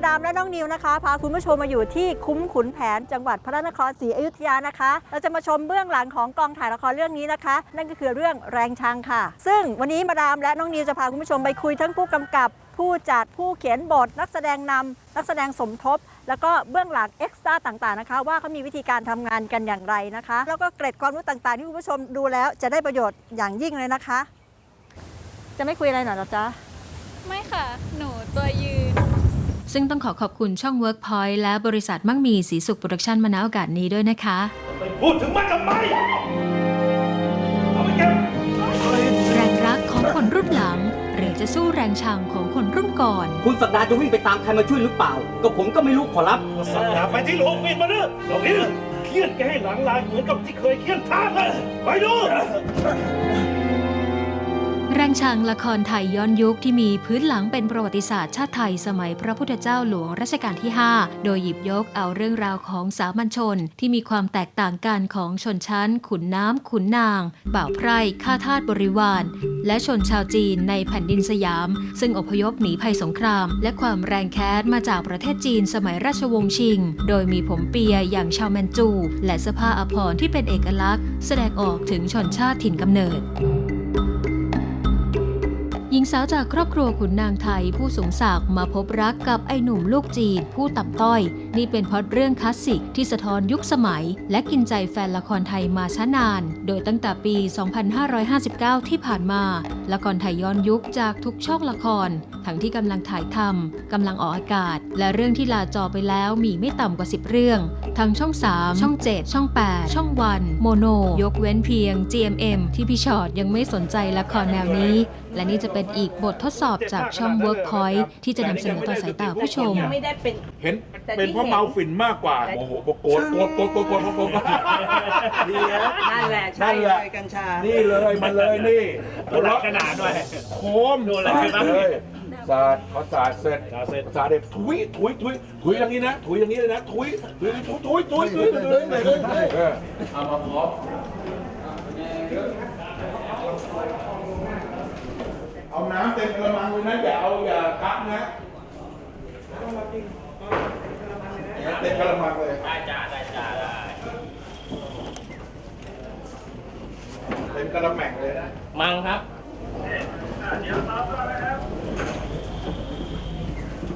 มาดามและน้องนิวนะคะพาคุณผู้ชมมาอยู่ที่คุ้มขุนแผนจังหวัดพระนครศรีอยุธยานะคะ เราจะมาชมเบื้องหลังของกองถ่ายละครเรื่องนี้นะคะ นั่นก็คือเรื่องแรงชังค่ะ ซึ่งวันนี้มาดามและน้องนิวจะพาคุณผู้ชมไปคุยทั้งผู้กำกับผู้จัดผู้เขียนบท นักแสดงนำนักแสดงสมทบ แล้วก็เบื้องหลังเอ็กซ์ตร้าต่างๆนะคะ ว่าเขามีวิธีการทำงานกันอย่างไรนะคะ แล้วก็เกร็ดความรู้ต่างๆ ที่คุณผู้ชมดูแล้วจะได้ประโยชน์อย่างยิ่งเลยนะคะ จะไม่คุยอะไรหน่อยหรอจ๊ะไม่ค่ะ หนู ซึ่งต้องขอขอบคุณช่อง Workpoint และบริษัทมั่งมีสีสุขโปรดักชันมาณโอกาสนี้ด้วยนะคะ ไปพูดถึงมันทำไมเอาไปเก็บ แรงรักของคนรุ่นหลัง หรือจะสู้แรงชังของคนรุ่นก่อน คุณสักดาจะวิ่งไปตามใครมาช่วยหรือเปล่า ก็ผมก็ไม่รู้ขอรับ สัญญาไปที่โรงฟินมาเด้อเราเองเคียนแกให้หลังลายเหมือนกับที่เคยเคียนทางเลย ไปดู แรงชังละครไทยย้อนยุคที่มีพื้นหลังเป็นประวัติศาสตร์ชาติไทยสมัยพระพุทธเจ้าหลวงรัชกาลที่ 5 โดยหยิบยกเอาเรื่องราวของสามัญชน ที่มีความแตกต่างกันของชนชั้น ขุนน้ำ ขุนนาง บ่าวไพร่ข้าทาสบริวาร และชนชาวจีนในแผ่นดินสยาม ซึ่งอพยพหนีภัยสงคราม และความแรงแค้นมาจากประเทศจีนสมัยราชวงศ์ชิง โดยมีผมเปียอย่างชาวแมนจู และเสื้อผ้าอภรณ์ที่เป็นเอกลักษณ์ แสดงออกถึงชนชาติถิ่นกำเนิด หญิงสาวจากครอบครัวขุนนางไทยผู้สูงศักดิ์มาพบรักกับไอ้หนุ่มลูกจีนผู้ต่ำต้อย นี่เป็นพอดเรื่องคลาสสิกที่สะท้อนยุคสมัย และกินใจแฟนละครไทยมาช้านาน โดยตั้งแต่ปี 2559 ที่ผ่านมา ละครไทยย้อนยุคจากทุกช่องละคร ทั้งที่กำลังถ่ายทำกำลังออกอากาศ และเรื่องที่ลาจอไปแล้วมีไม่ต่ำกว่า 10 เรื่องทั้งช่อง 3 ช่อง 7 ช่อง 8 ช่องวัน โมโน ยกเว้นเพียง GMM ที่พี่ชอตยังไม่สนใจละครแนวนี้และนี่จะเป็นอีกบททดสอบจากช่อง Workpoint ที่จะนำเสนอต่อสายตาผู้ชมไม่ได้เป็น เห็นแต่ที่เป็นเพราะเห็นเมาฝิ่นมากกว่าโมโหโกรธโกรธโกรธโกรธโกรธโกรธโกรธดีนะ นั่นแหละใช่นั่นแหเลละ ยกัญชา นี่เลยมันเลยนี่ดูหลักขนาดด้วยโคมดูอะไรกันบ้างเลยสาดเขาสาดเสร็จสาดเสร็จ สาดเด็ดถุยถุยถุยถุยอย่างนี้นะถุยอย่างนี้เลยนะถุยถุยถุยถุยถุยถุยถุยถุยถุยถุยเออเอามาพร้อม เอาน้ำเต็มกระมังเลยนะอย่าเอาอย่ากักนะเต็มกระมังเลยได้จ้าได้จ้าได้เต็มกระแม่งเลยนะมังครับ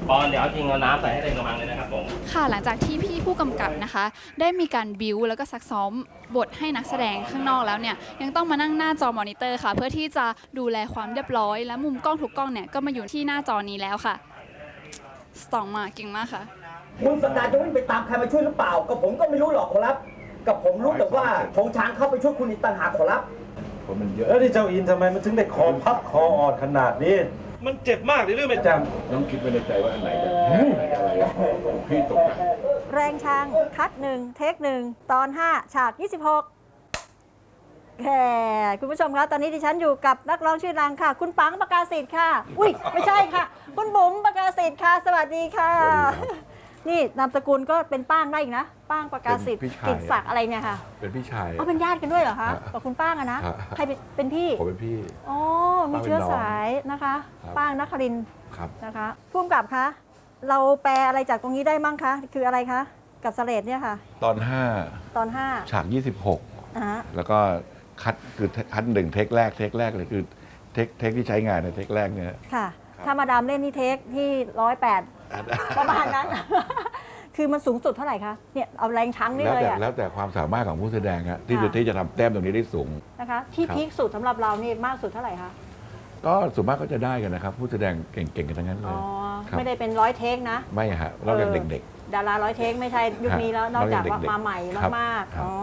ปอนเดี๋ยวเอาจริงเอาน้ำใส่ให้เต็มกระมังเลยนะครับผม ค่ะหลังจากที่พี่ผู้กำกับนะคะ ได้มีการบิวแล้วก็ซักซ้อมบทให้นักแสดงข้างนอกแล้วเนี่ยยังต้องมานั่งหน้าจอมอนิเตอร์ค่ะ เพื่อที่จะดูแลความเรียบร้อย และมุมกล้องทุกกล้องเนี่ยก็มาอยู่ที่หน้าจอนี้แล้วค่ะสตรองมากเก่งมากค่ะ คุณสักดาจะวิ่งไปตามใครมาช่วยหรือเปล่าก็ผมก็ไม่รู้หรอกขอรับ กับผมรู้แต่ว่าธงช้างเข้าไปช่วยคุณอีกต่างหากขอรับ คนมันเยอะ แล้วที่เจ้าอินทำไมมันถึงได้คอพับคออ่อนขนาดนี้ มันเจ็บมากเลยเรื่องไม่จน้องคิดไว้ในใจว่าอันไหนจะอะไรอะพี่ตกใจแรงช้างคัดหนึ่งเทคหนึ่งตอน 5 ฉาก 26แหมคุณผู้ชมคะตอนนี้ดิฉันอยู่กับนักร้องชื่อดังค่ะ คุณปังประกาศสิทธิ์ค่ะ อุ้ยไม่ใช่ค่ะ คุณบุ๋มประกาศสิทธิ์ค่ะ สวัสดีค่ะ นี่นามสกุลก็เป็นป้างได้อีกนะ ป้างประกาศสิทธิ์เป็นพี่ชาย กิจศักดิ์อะไรเนี่ยค่ะเป็นพี่ชายเอาเป็นญาติกันด้วยเหรอคะฮะกับคุณป้างอะนะฮะ ใครเป็นเป็นพี่ผมเป็นพี่ อ๋อมีป้างเป็นเชื้อน้องสายนะคะ ครับ ป้างนครินทร์ครับ นะคะพุ่มกับคะเราแปลอะไรจากตรงนี้ได้มั่งคะ คืออะไรคะ กับสเลดเนี่ยค่ะ ตอน ตอน5 5ฉาก26อ่าฮะแล้วก็คัดคือคัดหนึ่งเทคแรกเทคแรกเลยคือเทคเทคที่ใช้งานในเทคแรกเนี่ย ค่ะ ถ้ามาดามเล่นนี่เทคที่ร้อยแปด ประมาณนั้น คือมันสูงสุดเท่าไหร่คะ เนี่ยเอาแรงช้างนี่แล้วเลยแต่อะแล้วแต่ความสามารถของผู้แสดงอะที่ค่ะจะที่จะทำแต้มตรงนี้ได้สูง นะคะ ที่ครับ พีคสุดสำหรับเรานี่มากสุดเท่าไหร่คะ ก็ส่วนมากก็จะได้กันนะครับ ผู้แสดงเก่งๆกันทั้งนั้นเลอ๋ยอครับ ไม่ได้เป็นร้อยเทคนะ ไม่ฮะนอกจากเออเด็ก ดาราร้อยเทคไม่ใช่ยุคนี้แล้วฮะนอกจากนอกจากว่าเด็กๆมาใหม่ครับมากครับๆอ๋อ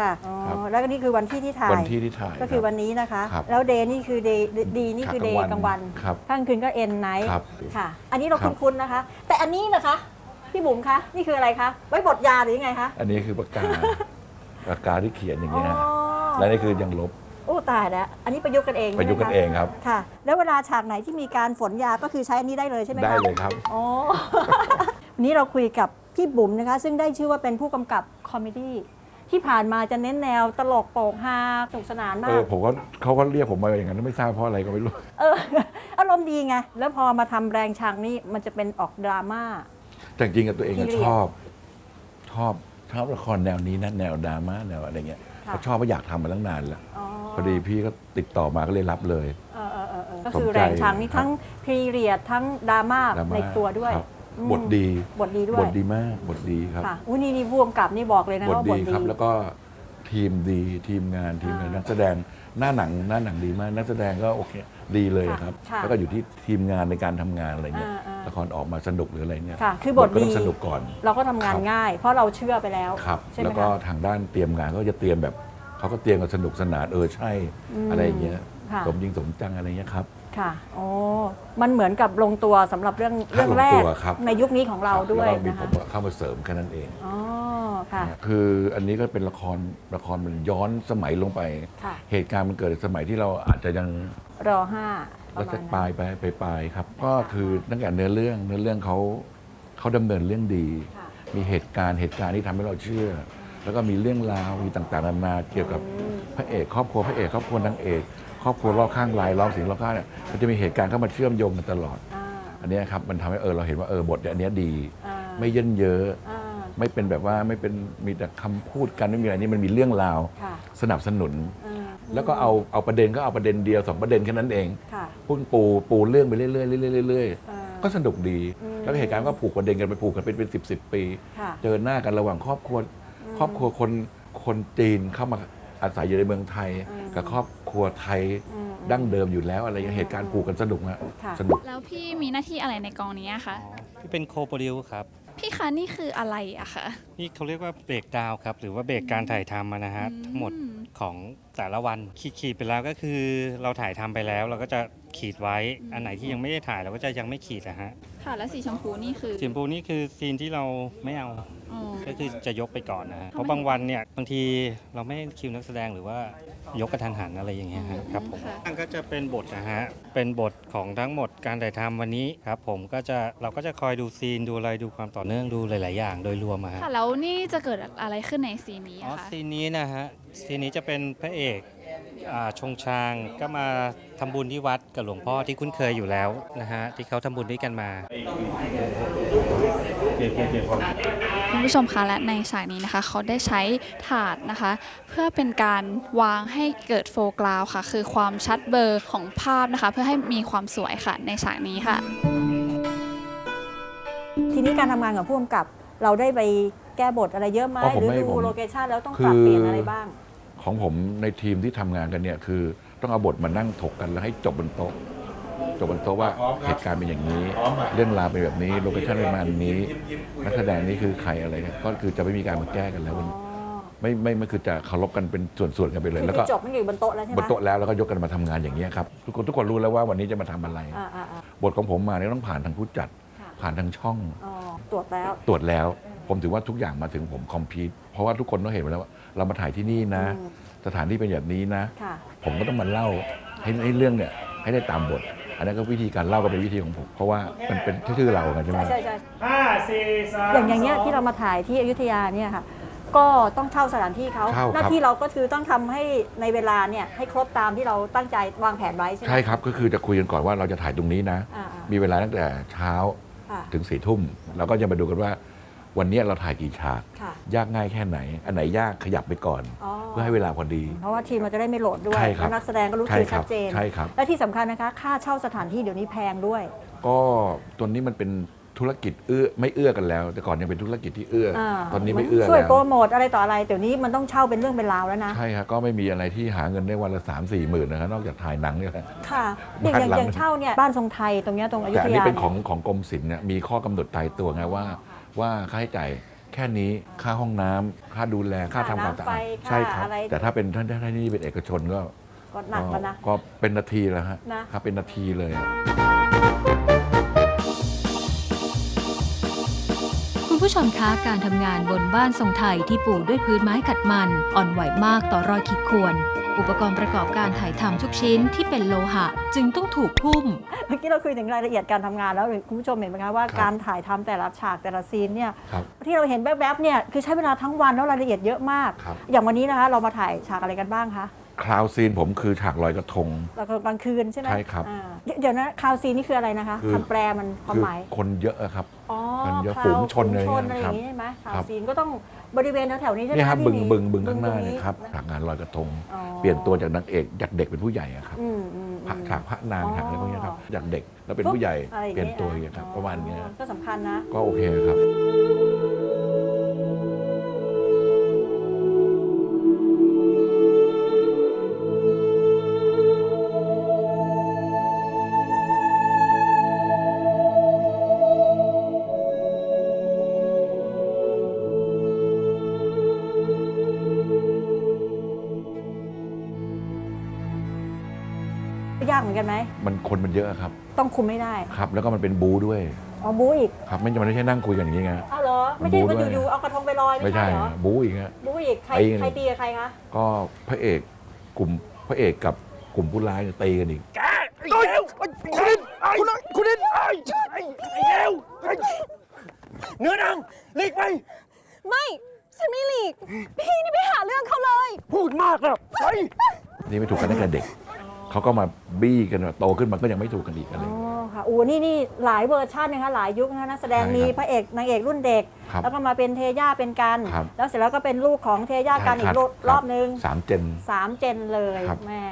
ค่ะอ๋อครับแล้วก็นี่คือวันที่ที่ถ่ายวันที่ที่ถ่ายก็คือรับวันนี้นะคะครับแล้วเดย์นี่คือเดย์ดีนี่คือเดย์กลางวันครับกลางคืนก็เอ็นไนท์ครับค่ะ อันนี้เราครับคุ้นๆนะคะ แต่อันนี้นะคะพี่บุ๋มคะนี่คืออะไรคะไว้บดยาหรือยังไงคะอันนี้คือปากกาปากกาที่เขียนอย่างอ๋อเงี้ยฮะและนี่คือยังลบโอ้ตายแล้วอันนี้ประยุกต์กันเองประยุกต์กันใช่เอไหมงครับค่ะ แล้วเวลาฉากไหนที่มีการฝนยาก็คือใช้อันนี้ได้เลยใช่ไหมคะได้เลยครับอ๋อวั นนี้เราคุยกับพี่บุ๋มนะคะ ซึ่งได้ชื่อว่าเป็นผู้กำกับคอมเมดี้ที่ผ่านมาจะเน้นแนวตลกโปกฮาสนุกสนานมาเอกอผมก็เขาก็เรียกผมมาอย่างนั้นไม่ทราบเพราะอะไรก็ไม่รู้ เออ อารมณ์ดีไง แล้วพอมาทำแรงชังนี่มันจะเป็นออกดราม่า แต่จริงๆกับตัวเองก็ Period ชอบ ชอบชอบละครแนวนี้นะแนวดราม่าแนวอะไรเงี้ยค่ะ ก็ชอบว่าอยากทำมาตั้งนานแล้วอ๋อพอดีพี่ก็ติดต่อมาก็เลยรับเลย เออเออเออเออก็สนคือใจแรงชังนี่ครับ ทั้งพีเรียดทั้งดราม่าดราม่าในตัวด้วย ครับอืม บทดีบทดีด้วยบทดีมากบทดีครับค่ะอุ้ยนี่นี่พ่วงกับนี่บอกเลยนะบทว่าบดีทดีครับ แล้วก็ทีมดีทีมงานทีมงานอ่านันักแสดงหน้าหนังหน้าหนังดีมาก นักแสดงก็โอเคดีเลยค่ะครับ ค่ะแล้วก็อยู่ที่ทีมงานในการทำงานอะไรเงี้ยอ่าอ่าละครออกมาสนุกหรืออะไรเนี่ยค่ะคือบทก็ต้อดีงสนุกก่อน เราก็ทำงานครับ ง่าย เพราะเราเชื่อไปแล้วครับ ใช่ไหมแล้วก็คะ ทางด้านเตรียมงานก็จะเตรียมแบบเขาก็เตรียมกันสนุกสนานเออใช่อืมอะไรอย่างเงี้ยค่ะ สมจริงสมจังอะไรเงี้ยครับ ค่ะ โอ้ มันเหมือนกับลงตัวสำหรับเรื่องครับเรื่องแรลงตักวครับ ในยุคนี้ของเราด้วยแล้วก็มีนะผคะมเข้ามาเสริมแค่นั้นเอง อ๋อค่ะ คืออันนี้ก็เป็นละครละครมันย้อนสมัยลงไป ค่ะ เหตุการณ์มันเกิดในสมัยที่เราอาจจะยังรอห้าปรัระชมาณปลานั้ยนไปไปปลายครับ ก็คือตั้งแต่เนื้อเรื่องเนื้อเรื่องเขาเขาดำเนินเรื่องดี ค่ะ มีเหตุการณ์เหตุการณ์ที่ทำให้เราเชื่อ แล้วก็มีเรื่องราวมีต่างๆนานาเกี่ยวกับพระเอกครอบครัวพระเอกครอบครัวนางเอก ครอบครัวรอบข้างรายล้อมสิ่งรอบข้างเนี่ยมันจะมีเหตุการณ์เข้ามาเชื่อมโยงกันตลอด อ่าอันเนี้ยครับมันทำให้เออเราเห็นว่าเออบทอันเนี้ยดี อ่าไม่เยินเยอะ อ่าไม่เป็นแบบว่าไม่เป็นมีแต่คำพูดกันไม่มีอะไรนี่มันมีเรื่องราว ค่ะสนับสนุน อ่าแล้วก็เอาเอาประเด็นก็เอาประเด็นเดียวสองประเด็นแค่นั้นเองค่ะพุ่นปูปูเรื่องไปเรื่อยๆเรื่อยๆเรื่อยอ่า ๆก็สนุกดี อืม แล้วก็เหตุการณ์ก็ผูกประเด็นกันไปผูกกันเป็นเป็นสิบสิบปี ค่ะ เจอหน้ากันระหว่างครอบครัว ครอบครัวคนคนจีนเข้ามาอาศัยอยู่ในเมืองไทย อืม กับครอบ ครัวไทยอืม ดั้งเดิมอยู่แล้วอะไรอย่างเงี้ยเหตุการณ์ผูกกันสนุกนะค่ะ สนุก แล้วพี่มีหน้าที่อะไรในกองนี้อะคะพี่เป็นโคโปรดิวครับพี่คะนี่คืออะไรอะคะนี่เขาเรียกว่าเบรกดาวน์ครับ หรือว่าเบรกการถ่ายทำอะนะฮะอืมทั้งหมดของแต่ละวันขีดขีดไปแล้วก็คือเราถ่ายทำไปแล้ว เราก็จะ ขีดไว้ อันไหนที่ยังไม่ได้ถ่ายเราก็จะยังไม่ขีดนะฮะค่ะแล้วสีชมพูนี่คือ สีชมพูนี่คือซีนที่เราไม่เอา อ๋อ ก็คือจะยกไปก่อนนะฮะทำไมเพราะบางวันเนี่ยบางทีเราไม่ได้คิวนักแสดงหรือว่ายกกระทันหันอะไรอย่างเงี้ยฮะครับผม ค่ะ นั่นก็จะเป็นบทนะฮะ เป็นบทของทั้งหมดการถ่ายทำวันนี้ครับผมก็จะเราก็จะคอยดูซีนดูอะไรดูความต่อเนื่องดูหลาย ๆ อย่างโดยรวมอะฮะค่ะแล้วนี่จะเกิดอะไรขึ้นในซีนนี้อ๋ออะคะ ซีนนี้นะฮะซีนนี้จะเป็นพระเอก อ่าชงชางก็มาทำบุญที่วัดกับหลวงพ่อที่คุ้นเคยอยู่แล้วนะฮะที่เขาทำบุญด้วยกันมา คุณผู้ชมคะและในฉากนี้นะคะ เขาได้ใช้ถาดนะคะ เพื่อเป็นการวางให้เกิดโฟกราวค่ะ คือความชัดเบลอร์ของภาพนะคะ เพื่อให้มีความสวยค่ะในฉากนี้ค่ะ ทีนี้การทำงานกับผู้กำกับ เราได้ไปแก้บทอะไรเยอะไหมอ๋อผมหรือไม่ดูผม โลเคชันแล้วต้องคือปรับเปลี่ยนอะไรบ้าง ของผมในทีมที่ทำงานกันเนี่ยคือ ต้องเอาบทมานั่งถกกันแล้วให้จบบนโต๊ะจบบนโต๊ะว่าเหตุการณ์เป็นอย่างนี้ เรื่องราวเป็นแบบนี้โลเคชั่นเป็นประมาณนี้นักแสดงนี่คือใครอะไรเนี่ยก็คือจะไม่มีการมาแก้กันแล้วมันอ๋อไม่ไม่ไม่คือจะเคารพกันเป็นส่วนๆกันไปเลยคือแล้วที่ก็จบมันอยู่บนโต๊ะแล้วใช่ไหมบนโต๊ะแล้วแล้วก็ยกกันมาทำงานอย่างนี้ยครับทุกคนทุกคนรู้แล้วว่าวันนี้จะมาทำอะไรอ่าอ่าอ่าบทของผมมาเนี่ยต้องผ่านทางผู้จัดค่ะผ่านทางช่องอ๋อตรวจแล้วตรวจแล้ว ผมถือว่าทุกอย่างมาถึงผมคอมพิวเพราะว่าทุกคนต้องเห็นไปแล้วว่าเรามาถ่ายที่นี่นะ อืมสถานที่เป็นแบบนี้นะ ค่ะ ผมก็ต้องมาเล่าให้ให้เรื่องเนี่ยให้ได้ตามบท อันนั้นก็วิธีการเล่าก็เป็นวิธีของผม เพราะว่ามันเป็นชื่อเรากันใช่ไหม ใช่ใช่ใช่ห้าสี่สามอย่างอย่างเงี้ยสที่เรามาถ่ายที่อยุธยาเนี่ยค่ะ ก็ต้องเช่าสถานที่เขาเช่าครับ หน้าที่เราก็คือต้องทำให้ในเวลาเนี่ยให้ครบตามที่เราตั้งใจวางแผนไว้ใช่ไหม ใช่ครับก็คือจะคุยกันก่อนว่าเราจะถ่ายตรงนี้นะ อ่าอ่ามีเวลาตั้งแต่เช้า ค่ะ ถึงสี่ทุ่มเราก็จะมาดูกันว่า วันเนี้ยเราถ่ายกี่ฉาก ค่ะยากง่ายแค่ไหน อันไหนยากขยับไปก่อน อ๋อเพื่อให้เวลาพอดี เพราะว่าทีมเราจะได้ไม่โหลดด้วยใช่ครับแล้วนักแสดงก็รู้ใช่คิวครัชับดเจน ใช่ครับ และที่สำคัญนะคะ ค่าเช่าสถานที่เดี๋ยวนี้แพงด้วย ก็ตัวนี้มันเป็นธุรกิจเอื้อไม่เอื้อกันแล้ว แต่ก่อนยังเป็นธุรกิจที่เอื้ออาตอนนี้ไม่เอื้อช่วยแล้วโปรโมทอะไรต่ออะไรเดี๋ยวนี้มันต้องเช่าเป็นเรื่องเป็นราวแล้วนะ ใช่ครับก็ไม่มีอะไรที่หาเงินได้วันละสามสี่หมื่นนะครับนอกจากถ่ายหนังเนี่ยแหละ ค่ะอย่างอย่างบ้านหลัง อย่างเช่าเนี่ยบ้านทรงไทยตรงเนี้ยตรงอยุแต่ธอันนี้ยาเป็นของเนี่ยของกรมศิลป์เนี่ยมีข้อกำหนดตายตัวไงว่า ว่าค่าใช้จ่ายแค่นี้ค่าห้องน้ำค่าดูแลค่าทำความสะอาดค่าน้ำไฟใช่ครับ ค่าอะไร แต่ถ้าเป็นท่านท่านที่เป็นเอกชนก็ ก็หนักแล้วนะ ก็เป็นนาทีแล้วฮะนะ ครับเป็นนาทีเลย คุณผู้ชมคะการทำงานบนบ้านทรงไทยที่ปูด้วยพื้นไม้ขัดมัน อ่อนไหวมากต่อรอยขีดข่วน อุปกรณ์ประกอบการถ่ายทำทุกชิ้นที่เป็นโลหะ จึงต้องถูกหุ้มเมื่อกี้เราคุยถึงรายละเอียดการทำงานแล้วคุณผู้ชมเห็นไหมคะว่าครับการถ่ายทำแต่ละฉากแต่ละซีนเนี่ยครับ ที่เราเห็นแวบๆเนี่ยคือใช้เวลาทั้งวันแล้วรายละเอียดเยอะมาก ครับอย่างวันนี้นะคะเรามาถ่ายฉากอะไรกันบ้างคะคลาวซีนผมคือฉากลอยกระทง เรากลางคืนใช่ไหมใช่ครับ อ่าเดี๋ยวเดี๋ยวนะคาวซีนี่คืออะไรนะคะคือคำแปลมันความคือหมาย คนเยอะอะครับ อ๋อมันเยอะคราวฝูงชนอะไรฝูงอย่างเงี้ยอะไรอย่างครับงี้ใช่ไหมคาครัวบ ซีนก็ต้อง บริเวณแถวๆนี้ใช่ไหมเนี่ยครับที่บึงมีบึงบึงข้างหน้าตรเนี่ยครับนะฉากงานลอยกระทง อ๋อเปลี่ยนตัวจากนางเอกจากเด็กเป็นผู้ใหญ่อะครับอืมอืมพระอืม ฉากพระนางอ๋อฉากอะไรพวกเนี้ยครับจากเด็กแล้วเป็นผู้ใหญ่อะไรอางเปลี่ยนงี้ตัวอย่างเงี้ยครับประมาณเนี้ยอ๋อก็สำคัญนะ ก็โอเคครับยากเหมือนกันไหม มันคนมันเยอะครับ ต้องคุมไม่ได้ครับ แล้วก็มันเป็นบูด้วยอ๋อบูอีกครับไม่ใช่มันไม่ใช่นั่งคุยกันอย่างนี้ไง อ้าวเหรอ ไม่ใช่บู๊ว่าด้วยอยู่ๆเอากระทงไปลอยไม่ใช่เหรอบูอีกฮะ บูอีกใครตีกัน ใครตีกับใครคะ ก็พระเอกกลุ่มพระเอกกับกลุ่มผู้ร้ายเนี่ยตีกันอีก แกไอ้เอวคุณนินคุณคุณนินไอ้ไอ้ไอ้เอวไอ้เนื้อนางหลีกไป ไม่ ฉันไม่หลีก พี่นี่ไปหาเรื่องเขาเลย พูดมากนะไปนี่ไม่ถูกกันตั้งแต่เด็ก เขาก็มาบี้กันว่าโตขึ้นมาก็ยังไม่ถูกกันอีกอะไรอ๋อย่างอเงี้ยค่ะโอ้นี่นี่หลายเวอร์ชันนะคะหลายยุคนะคะนักแสดงใช่ครับมีพระเอกนางเอกรุ่นเด็ก ครับแล้วก็มาเป็นเทย่าเป็นกัน ครับแล้วเสร็จแล้วก็เป็นลูกของเทย่ากันอีใช่กครรัอบรอบนึงสามเจน สามเจนเลยครับ แม่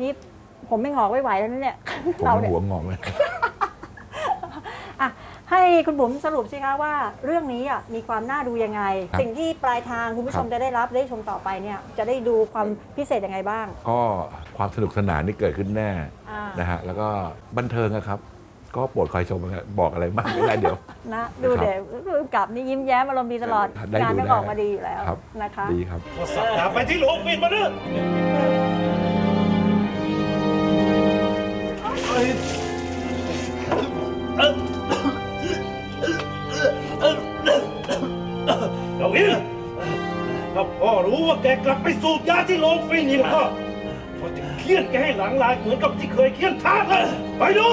นี่ผมไม่งอกไม่ไหวแล้วนะเนี่ยผมเรามันเนี่ย หัวงอกเลย อะให้คุณบุ๋มสรุปสิคะว่าเรื่องนี้อะมีความน่าดูยังไง ครับสิ่งที่ปลายทางคุณผู้ชมครับ จะได้รับได้ชมต่อไปเนี่ยจะได้ดูความพิเศษยังไงบ้าง ก็ ความสนุกสนานนี่เกิดขึ้นแน่อ่านะฮะแล้วก็บันเทิงอะครับ ก็โปรดคอยชมนะครับบอกอะไรมากไม่ได้เดี๋ยว นะดูเดี๋ยวกลับนี่ยิ้มแย้มอารมณ์ดีตลอดได้งานดูก็ได้ออกมาดีอยู่แล้วครับ นะคะ ดีครับสับดาบไปที่โรงฟินมาเด้อเอ้ยเอ้ยเราอินถ้าพ่อรู้ว่าแกกลับไปสูบยาที่โรงฟินอีกแล้วก็พ่อจะ เคี่ยนแกให้หลังลายเหมือนกับที่เคยเคี่ยนทาสเลยไปดู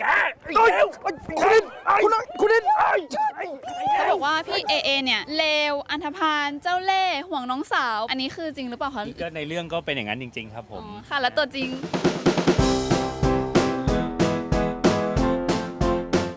แกไอ้เอวคุณนินคุณคุณนินไอ้ไอ้ไอ้เขาบอกว่าพี่เอเอเนี่ยเลวอันธพาลเจ้าเล่ห์ห่วงน้องสาว อันนี้คือจริงหรือเปล่าคะก็ในเรื่องก็เป็นอย่างนั้นจริง ๆ ครับผอ๋อมค่ะแล้วตัวจริงก